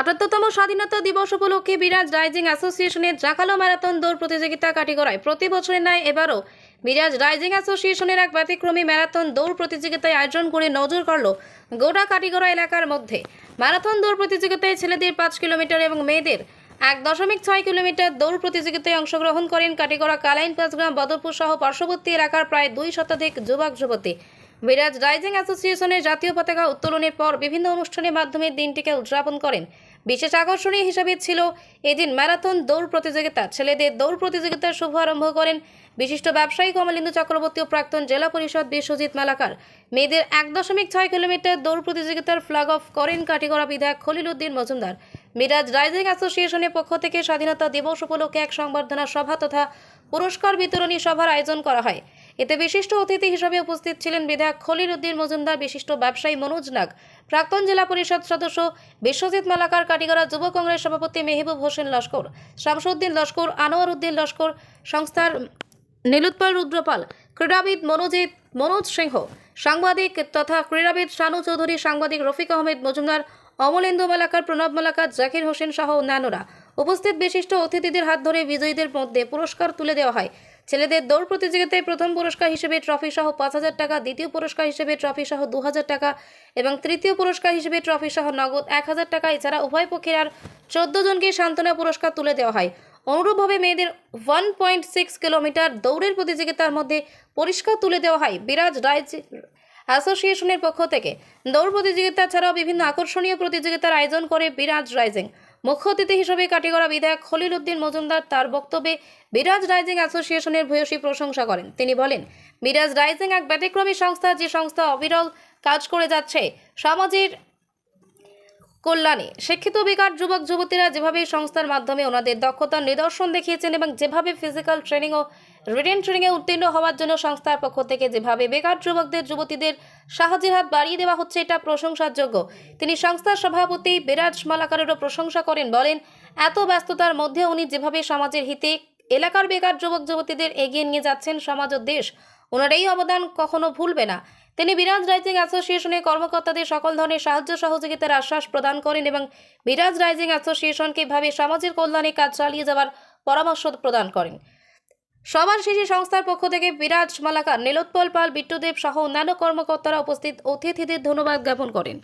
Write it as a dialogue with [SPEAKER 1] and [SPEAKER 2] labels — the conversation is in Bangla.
[SPEAKER 1] আটাত্তরতম স্বাধীনতা দিবস উপলক্ষে বিরাজ রাইজিং অ্যাসোসিয়েশনের জাকালো ম্যারাথন দৌড় প্রতিযোগিতা কাটিগড়ায়। প্রতি বছরের ন্যায় এবারও বিরাজ রাইজিং অ্যাসোসিয়েশনের এক ব্যতিক্রমী ম্যারাথন দৌড় প্রতিযোগিতায় আয়োজন করে নজর কাড়ল গোটা কাটিগড়া এলাকার মধ্যে। ম্যারাথন দৌড় প্রতিযোগিতায় ছেলেদের পাঁচ কিলোমিটার এবং মেয়েদের এক দশমিক ছয় কিলোমিটার দৌড় প্রতিযোগিতায় অংশগ্রহণ করেন কাটিগড়া কালাইন পাঁচগ্রাম, বদরপুর সহ পার্শ্ববর্তী এলাকার প্রায় দুই শতাধিক যুবক যুবতী বিরাজ রাইজিং অ্যাসোসিয়েশনের জাতীয় পতাকা উত্তোলনের পর বিভিন্ন অনুষ্ঠানের মাধ্যমে দিনটিকে উদযাপন করেন। বিশেষ আকর্ষণীয় হিসাবে ছিল এদিন ম্যারাথন দৌড় প্রতিযোগিতা। ছেলেদের দৌড় প্রতিযোগিতার শুভারম্ভ করেন বিশিষ্ট ব্যবসায়ী কমলেন্দু চক্রবর্তী ও প্রাক্তন জেলা পরিষদ বিশ্বজিৎ মালাকার। মেয়েদের এক দশমিক ছয় কিলোমিটার দৌড় প্রতিযোগিতার ফ্ল্যাগ অফ করেন কাটিগড়া বিধায়ক খলিল উদ্দিন মজুমদার। মিরাজ রাইজিং অ্যাসোসিয়েশনের পক্ষ থেকে স্বাধীনতা দিবস উপলক্ষে এক সংবর্ধনা সভা তথা পুরস্কার বিতরণী সভার আয়োজন করা হয়। এতে বিশিষ্ট অতিথি হিসেবে উপস্থিত ছিলেন বিধায়ক খলিল উদ্দিন মজুমদার, বিশিষ্ট ব্যবসায়ী মনোজ নাগ, প্রাক্তন জেলা পরিষদ সদস্য বিশ্বজিৎ মালাকার, কাটিগড়া যুব কংগ্রেস সভাপতি মেহবুব হোসেন লস্কর, শামসুদ্দিন লস্কর আনোয়ার উদ্দিন লস্কর, সংস্থার নীলুৎপল রুদ্রপাল, ক্রীড়াবিদ মনোজিৎ, মনোজ সিংহ, সাংবাদিক তথা ক্রীড়াবিদ শানু চৌধুরী, সাংবাদিক রফিক আহমেদ মজুমদার, অমলেন্দু মালাকার, প্রণব মালাকার, জাকির হোসেন সহ অন্যান্যরা। উপস্থিত বিশিষ্ট অতিথিদের হাত ধরে বিজয়ীদের মধ্যে পুরস্কার তুলে দেওয়া হয়। ছেলেদের দৌড় প্রতিযোগিতায় প্রথম পুরস্কার হিসেবে ট্রফি সহ পাঁচ হাজার টাকা, দ্বিতীয় পুরস্কার হিসেবে ট্রফি সহ দু হাজার টাকা এবং তৃতীয় পুরস্কার হিসেবে ট্রফি সহ নগদ এক হাজার টাকা। এছাড়া উভয় পক্ষের আর চোদ্দ জনকে সান্ত্বনা পুরস্কার তুলে দেওয়া হয়। অনুরূপভাবে মেয়েদের ওয়ান পয়েন্ট সিক্স কিলোমিটার দৌড়ের প্রতিযোগিতার মধ্যে পরিষ্কার তুলে দেওয়া হয় বিরাজ রাইজ অ্যাসোসিয়েশনের পক্ষ থেকে। দৌড় প্রতিযোগিতা ছাড়াও বিভিন্ন আকর্ষণীয় প্রতিযোগিতার আয়োজন করে বিরাজ রাইজিং। মুখ্য অতিথি হিসেবে কাটিগড়া বিধায়ক খলিল উদ্দিন মজুমদার তার বক্তব্যে বিরাজ রাইজিং অ্যাসোসিয়েশনের ভূয়সী প্রশংসা করেন। তিনি বলেন বিরাজ রাইজিং এক ব্যতিক্রমী সংস্থা, যে সংস্থা অবিরল কাজ করে যাচ্ছে সমাজের কল্যাণে। শিক্ষিত, বেকার যুবক, যুবতীরা যেভাবে সংস্থার মাধ্যমে ওনাদের দক্ষতার নিদর্শন দেখিয়েছেন এবং যেভাবে ফিজিক্যাল ট্রেনিং ও রিটেন ট্রেনিংয়ে উত্তীর্ণ হওয়ার জন্য সংস্থার পক্ষ থেকে যেভাবে বেকার যুবকদের, যুবতীদের সাহায্যের হাত বাড়িয়ে দেওয়া হচ্ছে, এটা প্রশংসার যোগ্য তিনি সংস্থার সভাপতি বিরাজ মালাকারেরও প্রশংসা করেন, বলেন, এত ব্যস্ততার মধ্যে উনি যেভাবে সমাজের হিতে এলাকার বেকার যুবক, যুবতীদের এগিয়ে নিয়ে যাচ্ছেন সমাজ ও দেশ ওনার এই অবদান কখনো ভুলবে না। তিনি বিরাজ রাইজিং অ্যাসোসিয়েশনের কর্মকর্তাদের সকল ধরনের সাহায্য সহযোগিতার আশ্বাস প্রদান করেন এবং বিরাজ রাইজিং অ্যাসোসিয়েশনকে এভাবে সমাজের কল্যাণে কাজ চালিয়ে যাওয়ার পরামর্শ প্রদান করেন। সবার শেষে সংস্থার পক্ষ থেকে বিরাজ মালাকার নীলোৎপল পাল, বিট্টুদেব সহ অন্যান্য কর্মকর্তারা উপস্থিত, অতিথিদের ধন্যবাদ জ্ঞাপন করেন।